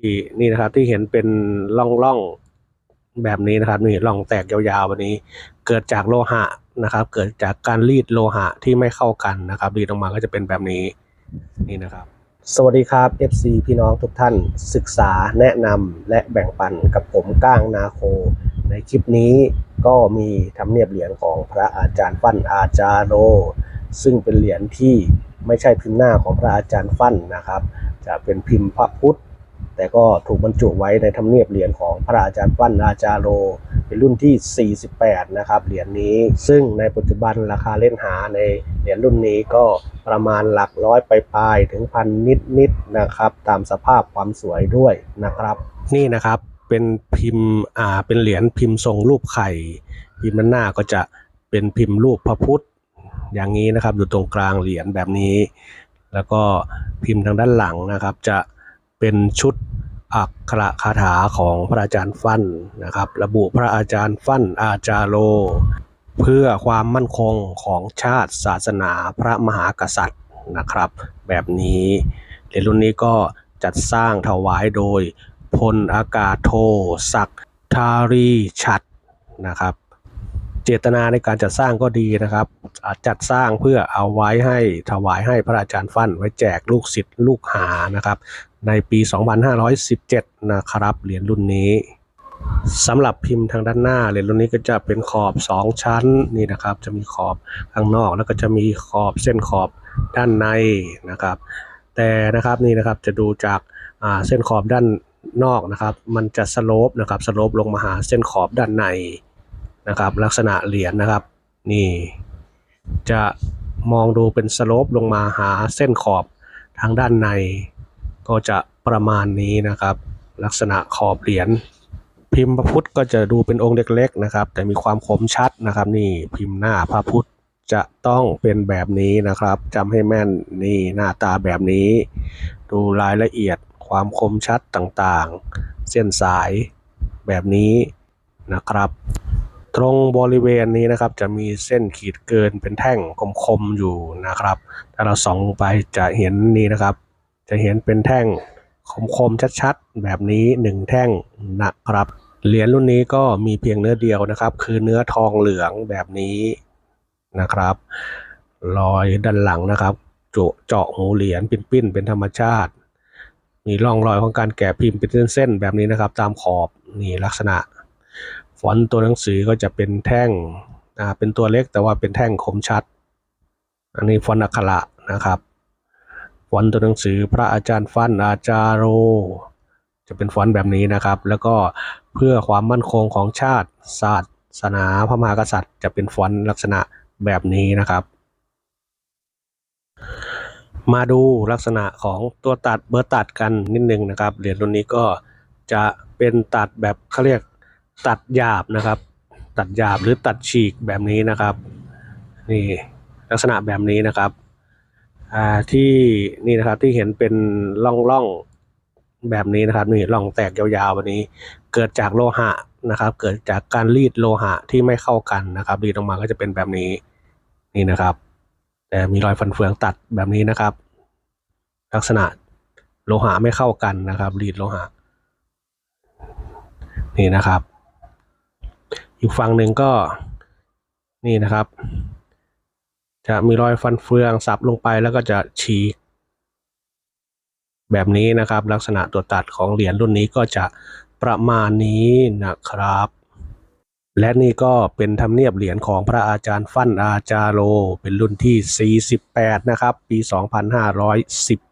ที่นี่นะครับที่เห็นเป็นร่องร่องแบบนี้นะครับนี่ร่องแตกยาวๆแบบนี้ เกิดจากโลหะนะครับ เกิดจากการรีดโลหะที่ไม่เข้ากันนะครับรีดออกมาก็จะเป็นแบบนี้นี่นะครับ สวัสดีครับ FC พี่น้องทุกท่านศึกษาแนะนำและแบ่งปันกับผมก้างนาโค ในคลิปนี้ก็มีทำเนียบเหรียญของพระอาจารย์ฟั่นอาจารโรซึ่งเป็นเหรียญที่ไม่ใช่พิมพ์หน้าของพระอาจารย์ฟั่นนะครับ จะเป็นพิมพ์พระพุทธ แต่ก็ถูกบรรจุไว้ในทำเนียบเหรียญของพระอาจารย์ฟั่นอาจารโร เป็นรุ่นที่ 48 นะครับเหรียญนี้ ซึ่งในปัจจุบันราคาเล่นหาในเหรียญรุ่นนี้ก็ประมาณหลักร้อยไปปลายถึงพันนิดๆนะครับตามสภาพความสวยด้วยนะครับ นี่นะครับเป็นพิมพ์อ่าเป็นเหรียญพิมพ์ทรงรูปไข่ พิมพ์ด้านหน้าก็จะเป็นพิมพ์รูปพระพุทธอย่างนี้นะครับอยู่ตรงกลางเหรียญแบบนี้ แล้วก็พิมพ์ทางด้านหลังนะครับ จะเป็นชุด อักขระคาถาของพระอาจารย์ฟั่นนะครับ ระบุพระอาจารย์ฟั่นอาจารโล เพื่อความมั่นคงของชาติศาสนาพระมหากษัตริย์นะครับ แบบนี้เหรียญรุ่นนี้ก็จัดสร้างถวายโดยพลอากาศโทศักดิ์ทารีชัดนะครับ เจตนาในการจัดสร้างก็ดีนะครับอาจัดสร้างเพื่อเอาไว้ให้ถวายให้พระอาจารย์ฟั่นไว้แจกลูกศิษย์ลูกหานะครับ ในปี 2517 นะครับ เหรียญรุ่นนี้สำหรับพิมพ์ทางด้านหน้าเหรียญรุ่นนี้ก็จะเป็นขอบ 2 ชั้นนี่นะครับ จะมีขอบข้างนอกแล้วก็จะมีขอบเส้นขอบด้านในนะครับ แต่นะครับนี่นะครับจะดูจากาเส้นขอบด้านนอกนะครับ มันจะสโลปนะครับสโลปลงมาหาเส้นขอบด้านใน นะครับ ลักษณะเหรียญนะครับ นี่ จะมองดูเป็นสโลปลงมาหาเส้นขอบทางด้านใน ก็จะประมาณนี้นะครับ ลักษณะขอบเหรียญพิมพ์พระพุทธก็จะดูเป็นองค์เล็กๆนะครับ แต่มีความคมชัดนะครับ นี่พิมพ์หน้าพระพุทธจะต้องเป็นแบบนี้นะครับจำให้แม่นนี่หน้าตาแบบนี้ ดูรายละเอียดความคมชัดต่างๆ เส้นสายแบบนี้นะครับ ตรงบริเวณนี้นะครับจะมีเส้นขีดเกินเป็นแท่งคมๆอยู่นะครับ ถ้าเราส่องลงไปจะเห็นนี่นะครับ จะเห็นเป็นแท่งคมๆชัดๆ แบบนี้หนึ่งแท่งนะครับ เหรียญรุ่นนี้ก็มีเพียงเนื้อเดียวนะครับ คือเนื้อทองเหลืองแบบนี้นะครับรอยด้านหลังนะครับ เจาะเจาะหูเหรียญปิ้นๆเป็นธรรมชาติ มีร่องรอยของการแกะพิมพ์เป็นเส้นๆแบบนี้นะครับ ตามขอบนี่ลักษณะ ฟอนต์ตัวหนังสือก็จะเป็นแท่งเป็นตัวเล็กแต่ว่าเป็นแท่งคมชัด อันนี้ฟอนต์อักขระนะครับ ฟอนต์ตัวหนังสือพระอาจารย์ฟันอาจารโร จะเป็นฟอนต์แบบนี้นะครับ แล้วก็เพื่อความมั่นคงของชาติศาสนาพระมหากษัตริย์ จะเป็นฟอนต์ลักษณะแบบนี้นะครับ มาดูลักษณะของตัวตัดเบอร์ตัดกันนิดนึงนะครับเหรียญรุ่นนี้ก็จะเป็นตัดแบบเขาเรียก ตัดหยาบนะครับ ตัดหยาบหรือตัดฉีกแบบนี้นะครับ นี่ลักษณะแบบนี้นะครับที่นี่นะครับที่เห็นเป็นร่องร่องแบบนี้นะครับนี่ร่องแตกยาวๆแบบนี้ เกิดจากโลหะนะครับ เกิดจากการรีดโลหะที่ไม่เข้ากันนะครับรีดออกมาก็จะเป็นแบบนี้นี่นะครับ แต่มีรอยฟันเฟืองตัดแบบนี้นะครับ ลักษณะโลหะไม่เข้ากันนะครับ รีดโลหะ นี่นะครับ อีกฝั่งหนึ่งก็นี่นะครับ จะมีรอยฟันเฟืองสับลงไปแล้วก็จะฉีก แบบนี้นะครับ ลักษณะตัวตัดของเหรียญรุ่นนี้ก็จะประมาณนี้นะครับ และนี่ก็เป็นธรรมเนียบเหรียญของพระอาจารย์ฟั่นอาจารโล เป็นรุ่นที่ 48 นะครับ ปี 2517